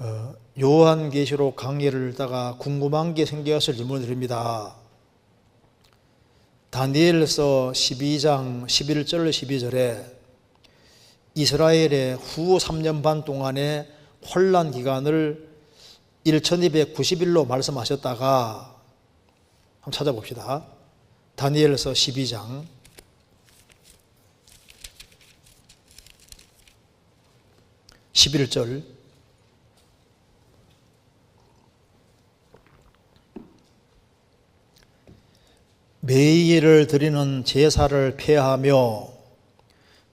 어, 요한계시록 강의를 듣다가 궁금한 게 생겨서 질문을 드립니다. 다니엘서 12장 11절 12절에 이스라엘의 후 3년 반 동안의 혼란 기간을 1290일로 말씀하셨다가 한번 찾아봅시다. 다니엘서 12장 11절 매일을 드리는 제사를 폐하며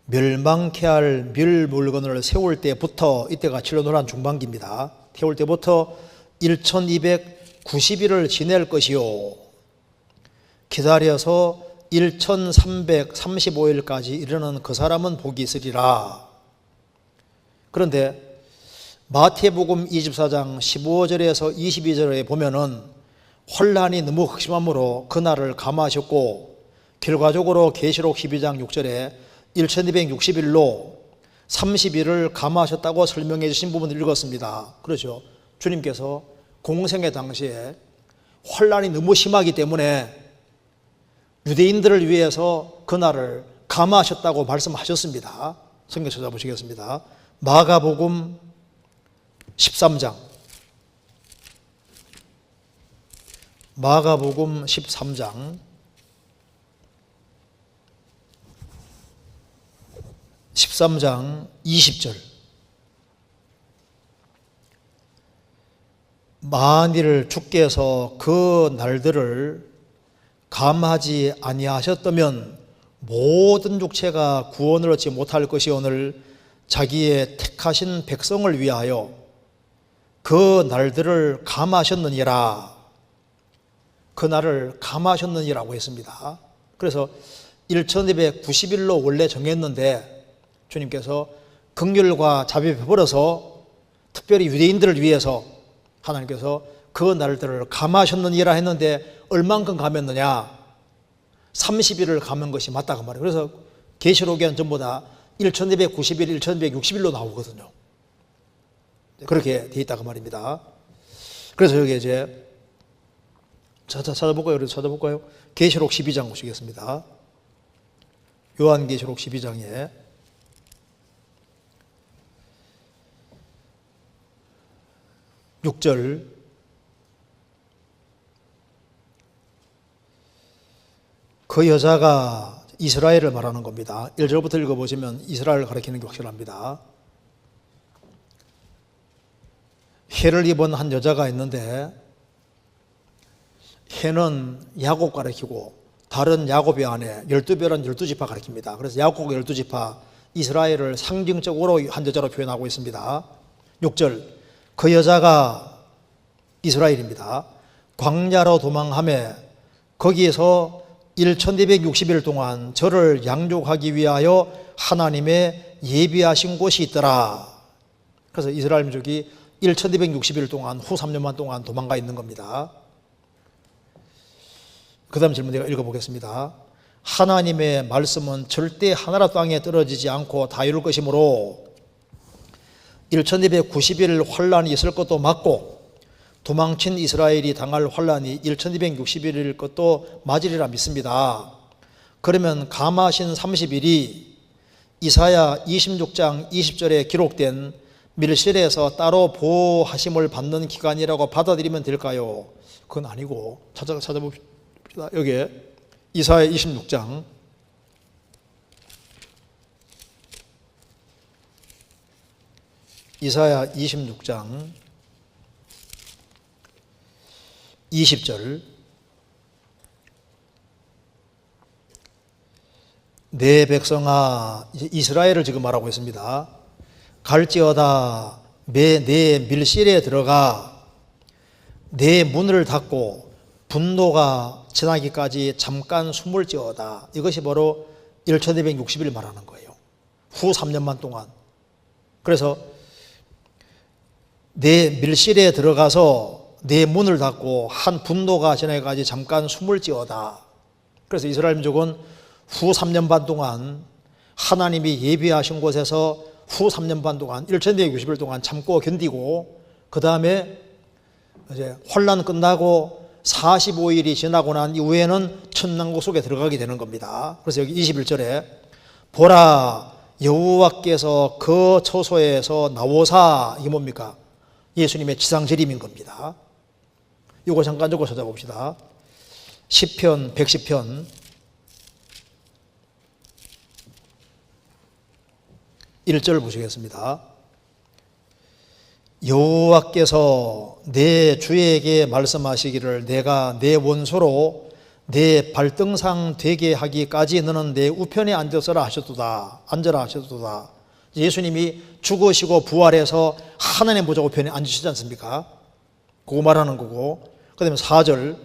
멸망케 할 멸 물건을 세울 때부터 이때가 칠로노란 중반기입니다. 태울 때부터 1290일을 지낼 것이요. 기다려서 1335일까지 이르는 그 사람은 복이 있으리라. 그런데 마태복음 24장 15절에서 22절에 보면은 혼란이 너무 극심함으로 그날을 감하셨고 결과적으로 계시록 12장 6절에 1260일로 30일을 감하셨다고 설명해 주신 부분을 읽었습니다. 그렇죠. 주님께서 공생의 당시에 혼란이 너무 심하기 때문에 유대인들을 위해서 그날을 감하셨다고 말씀하셨습니다. 성경 찾아보시겠습니다. 마가복음 13장 마가복음 13장. 13장 20절. 만일 주께서 그 날들을 감하지 아니하셨다면 모든 육체가 구원을 얻지 못할 것이 오늘 자기의 택하신 백성을 위하여 그 날들을 감하셨느니라 그 날을 감하셨느니라고 했습니다. 그래서 1290일로 원래 정했는데 주님께서 극률과 자비 베풀어서 특별히 유대인들을 위해서 하나님께서 그 날들을 감하셨느니라 했는데 얼만큼 감했느냐 30일을 감은 것이 맞다고 말해요. 그래서 계시록에는 전부 다 1290일, 1260일로 나오거든요. 그렇게 돼 있다고 말입니다. 그래서 여기 이제 찾아, 찾아볼까요? 그래서 찾아볼까요? 계시록 12장 보시겠습니다. 요한계시록 12장에 육절 그 여자가 이스라엘을 말하는 겁니다. 1절부터 읽어보시면 이스라엘을 가리키는 게 확실합니다. 해를 입은 한 여자가 있는데 해는 야곱 가리키고 다른 야곱의 안에 열두 별은 열두 지파 가리킵니다. 그래서 야곱 열두 지파 이스라엘을 상징적으로 한 여자로 표현하고 있습니다. 6절 그 여자가 이스라엘입니다. 광야로 도망함에 거기에서 1260일 동안 저를 양육하기 위하여 하나님의 예비하신 곳이 있더라. 그래서 이스라엘 민족이 1260일 동안 후 3년만 동안 도망가 있는 겁니다. 그 다음 질문 내가 읽어보겠습니다. 하나님의 말씀은 절대 하나라 땅에 떨어지지 않고 다 이룰 것이므로 1290일 환란이 있을 것도 맞고 도망친 이스라엘이 당할 환란이 1260일일 것도 맞으리라 믿습니다. 그러면 감하신 30일이 이사야 26장 20절에 기록된 밀실에서 따로 보호하심을 받는 기간이라고 받아들이면 될까요? 그건 아니고 찾아 찾아봅시다. 여기에 이사야 26장. 이사야 26장 20절. 내 백성아 이스라엘을 지금 말하고 있습니다. 갈지어다 내 밀실에 들어가. 내 문을 닫고 분노가 지나기까지 잠깐 숨을 지어다. 이것이 바로 1260일 말하는 거예요. 후 3년만 동안. 그래서 내 밀실에 들어가서 내 문을 닫고 한 분노가 지나기까지 잠깐 숨을 지어다. 그래서 이스라엘 민족은 후 3년 반 동안 하나님이 예비하신 곳에서 후 3년 반 동안 1260일 동안 참고 견디고 그 다음에 이제 환란 끝나고 45일이 지나고 난 이후에는 천남국 속에 들어가게 되는 겁니다. 그래서 여기 21절에 보라 여호와께서 그 처소에서 나오사 이게 뭡니까? 예수님의 지상 재림인 겁니다. 이거 잠깐 적어 찾아봅시다. 10편 110편 1절 보시겠습니다. 여호와께서 내 주에게 말씀하시기를 내가 내 원소로 내 발등상 되게 하기까지 너는 내 우편에 앉아서라 하셨도다. 앉아라 하셨도다. 예수님이 죽으시고 부활해서 하나님 보좌 우편에 앉으시지 않습니까? 그거 말하는 거고. 그 다음에 4절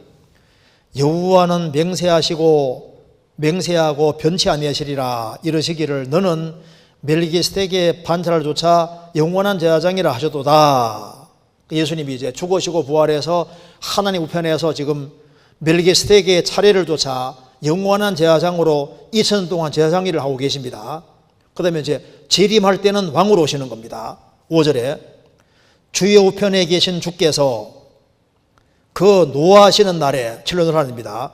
여호와는 맹세하시고 맹세하고 변치 아니하시리라 이러시기를 너는 멜기스덱의 반차를 조차 영원한 제사장이라 하셨도다. 예수님이 이제 죽으시고 부활해서 하나님 우편에서 지금 멜기스덱의 차례를 조차 영원한 제사장으로 2000년 동안 제사장 일을 하고 계십니다. 그 다음에 이제 재림할 때는 왕으로 오시는 겁니다. 5절에 주의 우편에 계신 주께서 그 노하시는 날에 칠론을 하십니다.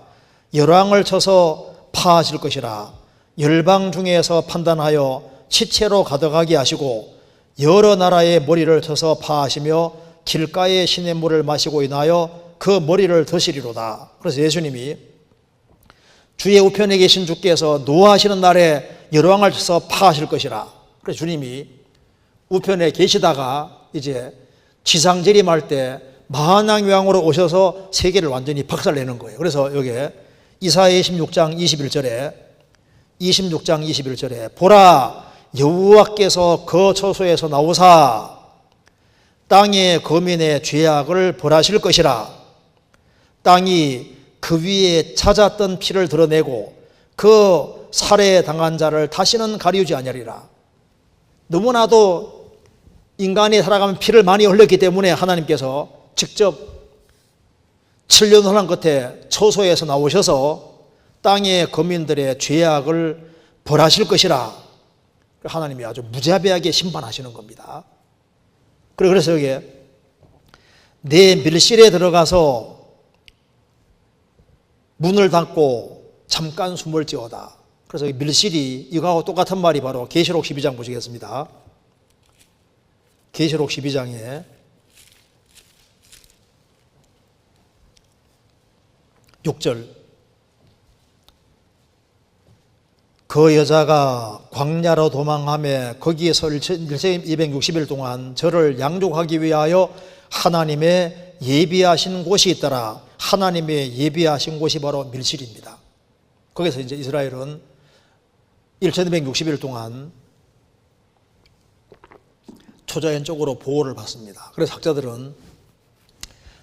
열왕을 쳐서 파하실 것이라 열방 중에서 판단하여 시체로 가득하게 하시고 여러 나라의 머리를 쳐서 파하시며 길가의 시냇물을 마시고 인하여 그 머리를 드시리로다. 그래서 예수님이 주의 우편에 계신 주께서 노하시는 날에 열왕을 쳐서 파하실 것이라. 그래서 주님이 우편에 계시다가 이제 지상 재림할 때 만왕왕으로 오셔서 세계를 완전히 박살내는 거예요. 그래서 여기에 이사야 26장 21절에 26장 21절에 보라 여호와께서 그 처소에서 나오사 땅의 거민의 죄악을 벌하실 것이라. 땅이 그 위에 찾았던 피를 드러내고 그 살해 당한 자를 다시는 가리우지 아니하리라. 너무나도 인간이 살아가면 피를 많이 흘렸기 때문에 하나님께서 직접 7년 혼란 끝에 처소에서 나오셔서 땅의 거민들의 죄악을 벌하실 것이라 하나님이 아주 무자비하게 심판하시는 겁니다. 그래서 여기에 내 밀실에 들어가서 문을 닫고 잠깐 숨을 지어다. 그래서 밀실이 이거하고 똑같은 말이 바로 계시록 12장 보시겠습니다. 계시록 12장에 6절 그 여자가 광야로 도망함에 거기에서 1260일 동안 저를 양족하기 위하여 하나님의 예비하신 곳이 있더라. 하나님의 예비하신 곳이 바로 밀실입니다. 거기서 이제 이스라엘은 1260일 동안 초자연적으로 보호를 받습니다. 그래서 학자들은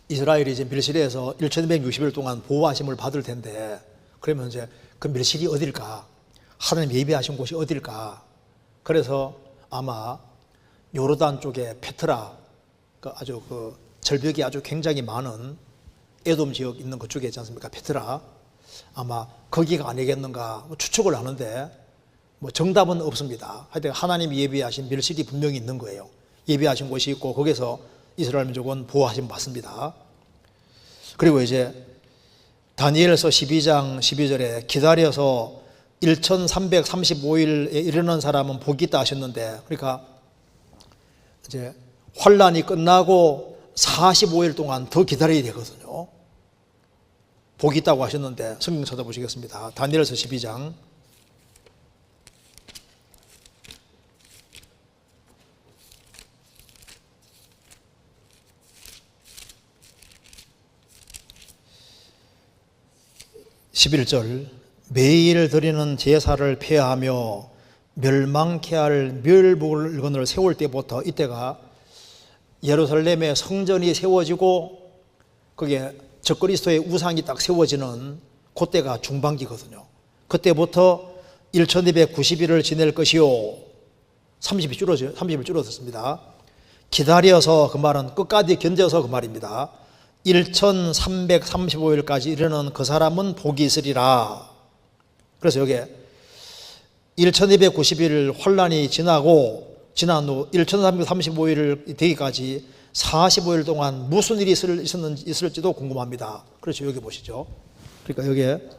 이스라엘이 이제 밀실에서 1260일 동안 보호하심을 받을 텐데 그러면 이제 그 밀실이 어딜까? 하나님 예비하신 곳이 어딜까? 그래서 아마 요르단 쪽에 페트라 그 아주 그 절벽이 아주 굉장히 많은 에돔 지역 있는 그쪽에 있지 않습니까? 페트라 아마 거기가 아니겠는가 뭐 추측을 하는데 뭐 정답은 없습니다. 하여튼 하나님이 예비하신 밀실이 분명히 있는 거예요. 예비하신 곳이 있고 거기서 이스라엘 민족은 보호하심 받습니다. 그리고 이제 다니엘서 12장 12절에 기다려서 1335일에 이르는 사람은 복이 있다 하셨는데 그러니까 이제 환란이 끝나고 45일 동안 더 기다려야 되거든요. 복이 있다고 하셨는데 성경 찾아보시겠습니다. 다니엘서 12장 11절 매일 드리는 제사를 폐하며 멸망케 할 멸물건을 세울 때부터 이때가 예루살렘의 성전이 세워지고 그게 적그리스도의 우상이 딱 세워지는 그때가 중반기거든요. 그때부터 1290일을 지낼 것이요. 30이 줄어져 30일 줄어들습니다. 기다려서 그 말은 끝까지 견뎌서 그 말입니다. 1335일까지 이르는 그 사람은 복이 있으리라. 그래서 여기에 1290일 환란이 지나고 지난 후 1335일 되기까지 45일 동안 무슨 일이 있었는지, 있을지도 궁금합니다. 그렇죠. 여기 보시죠. 그러니까 여기에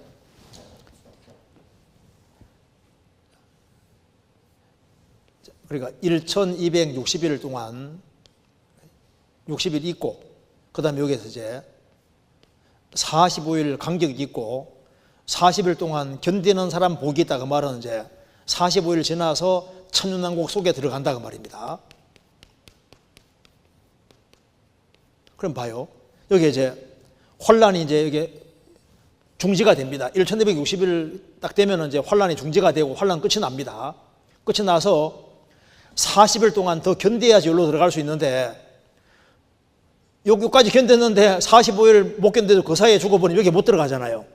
그러니까 1260일 동안 60일 있고 그 다음에 여기에서 이제 45일 간격이 있고 40일 동안 견디는 사람 복이 있다 그 말은 이제 45일 지나서 천년왕국 속에 들어간다 그 말입니다. 그럼 봐요. 여기 이제 환란이 이제 여기 중지가 됩니다. 1260일 딱 되면 이제 환란이 중지가 되고 환란 끝이 납니다. 끝이 나서 40일 동안 더 견뎌야지 여기로 들어갈 수 있는데 여기까지 견뎠는데 45일 못 견뎌도 그 사이에 죽어버리면 여기 못 들어가잖아요.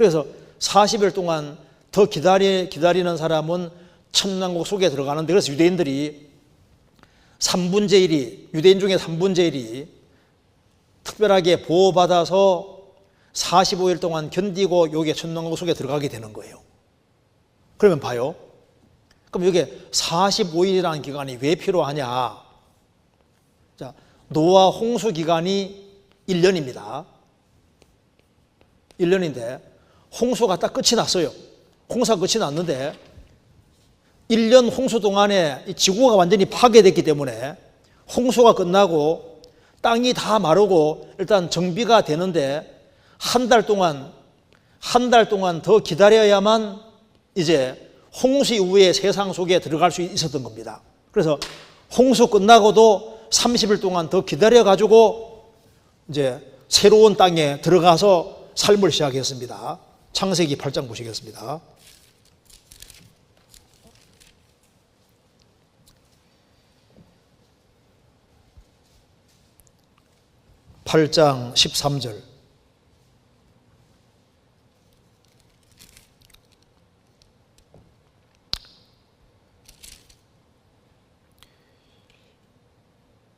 그래서 40일 동안 더 기다리, 기다리는 사람은 천남국 속에 들어가는데 그래서 유대인들이 3분의 1이 유대인 중에 3분의 1이 특별하게 보호받아서 45일 동안 견디고 여기에 천남국 속에 들어가게 되는 거예요. 그러면 봐요. 그럼 여기에 45일이라는 기간이 왜 필요하냐? 자, 노아 홍수 기간이 1년입니다. 1년인데 홍수가 딱 끝이 났어요. 홍수가 끝이 났는데 1년 홍수 동안에 이 지구가 완전히 파괴됐기 때문에 홍수가 끝나고 땅이 다 마르고 일단 정비가 되는데 한 달 동안 한 달 동안 더 기다려야만 이제 홍수 이후의 세상 속에 들어갈 수 있었던 겁니다. 그래서 홍수 끝나고도 30일 동안 더 기다려 가지고 이제 새로운 땅에 들어가서 삶을 시작했습니다. 창세기 8장 보시겠습니다. 8장 13절.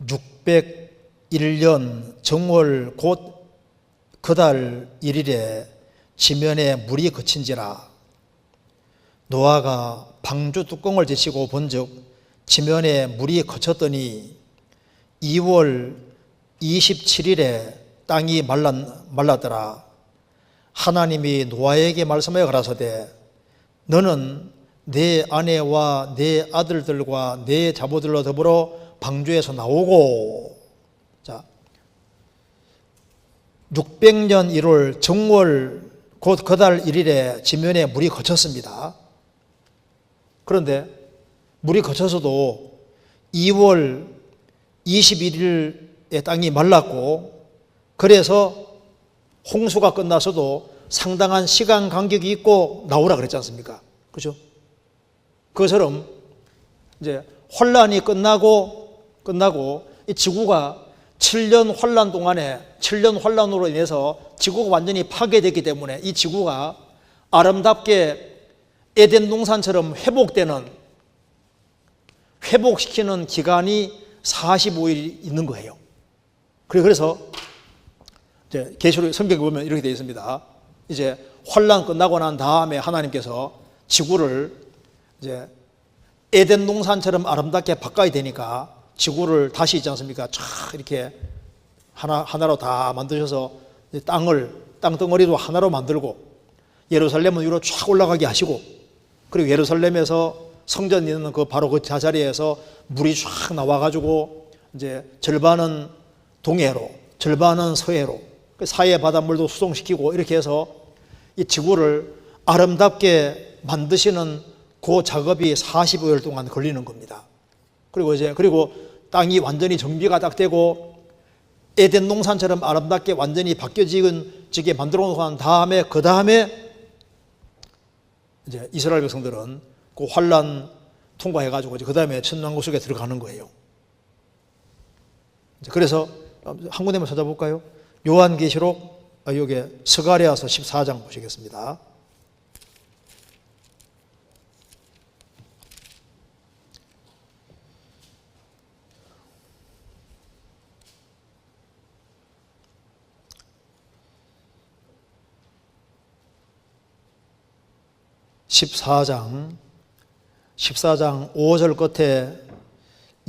(601년) 정월 곧 그달 1일에 지면에 물이 그친지라. 노아가 방주 뚜껑을 제치고 본즉 지면에 물이 그쳤더니 2월 27일에 땅이 말랐, 말랐더라. 하나님이 노아에게 말씀하여 가라사대 너는 내 아내와 내 아들들과 내 자보들로 더불어 방주에서 나오고. 자 600년 1월 정월 곧 그달 1일에 지면에 물이 거쳤습니다. 그런데 물이 거쳐서도 2월 21일에 땅이 말랐고 그래서 홍수가 끝나서도 상당한 시간 간격이 있고 나오라 그랬지 않습니까? 그죠? 그처럼 이제 혼란이 끝나고 끝나고 이 지구가 7년 환란 동안에 7년 환란으로 인해서 지구가 완전히 파괴됐기 때문에 이 지구가 아름답게 에덴 동산처럼 회복되는 회복시키는 기간이 45일 있는 거예요. 그래서 이제 계시록 성경에 보면 이렇게 되어 있습니다. 이제 환란 끝나고 난 다음에 하나님께서 지구를 이제 에덴 동산처럼 아름답게 바꿔야 되니까 지구를 다시 있지 않습니까? 쫙 이렇게 하나 하나로 다 만드셔서 땅을 땅 덩어리도 하나로 만들고 예루살렘은 위로 쫙 올라가게 하시고 그리고 예루살렘에서 성전 있는 그 바로 그 자자리에서 물이 쫙 나와 가지고 이제 절반은 동해로 절반은 서해로 그 사해 바닷물도 수송시키고 이렇게 해서 이 지구를 아름답게 만드시는 그 작업이 45일 동안 걸리는 겁니다. 그리고 이제 그리고 땅이 완전히 정비가 딱 되고 에덴 농산처럼 아름답게 완전히 바뀌어지게 만들어 놓은 다음에 그 다음에 이제 이스라엘 백성들은 그 환란 통과해 가지고 그 다음에 천왕국 속에 들어가는 거예요. 그래서 한 군데만 찾아볼까요? 요한계시록 아, 여기 스가랴서 14장 보시겠습니다. 14장 14장 5절 끝에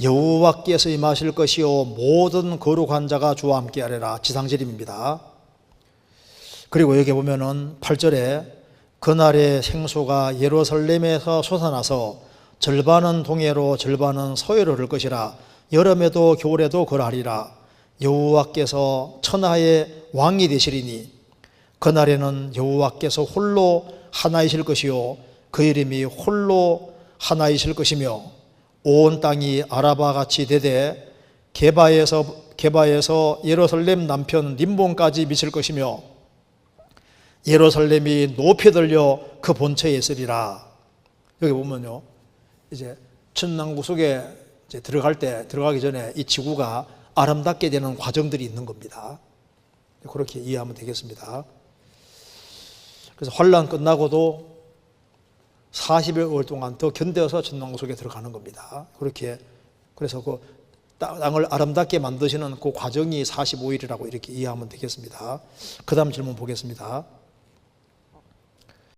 여호와께서 임하실 것이요 모든 거룩한 자가 주와 함께 하리라. 지상절입니다. 그리고 여기 보면은 8절에 그날의 생수가 예루살렘에서 솟아나서 절반은 동해로 절반은 서해로 흐를 것이라. 여름에도 겨울에도 그러하리라. 여호와께서 천하의 왕이 되시리니 그날에는 여호와께서 홀로 하나이실 것이요 그 이름이 홀로 하나이실 것이며 온 땅이 아라바 같이 되되 게바에서 게바에서 예루살렘 남편 림본까지 미칠 것이며 예루살렘이 높이 들려 그 본처에 있으리라. 여기 보면요. 이제 천남국 속에 이제 들어갈 때 들어가기 전에 이 지구가 아름답게 되는 과정들이 있는 겁니다. 그렇게 이해하면 되겠습니다. 그래서 환란 끝나고도 40여 동안 더 견뎌서 천남국 속에 들어가는 겁니다. 그렇게 그래서 그 땅을 아름답게 만드시는 그 과정이 45일이라고 이렇게 이해하면 되겠습니다. 그 다음 질문 보겠습니다.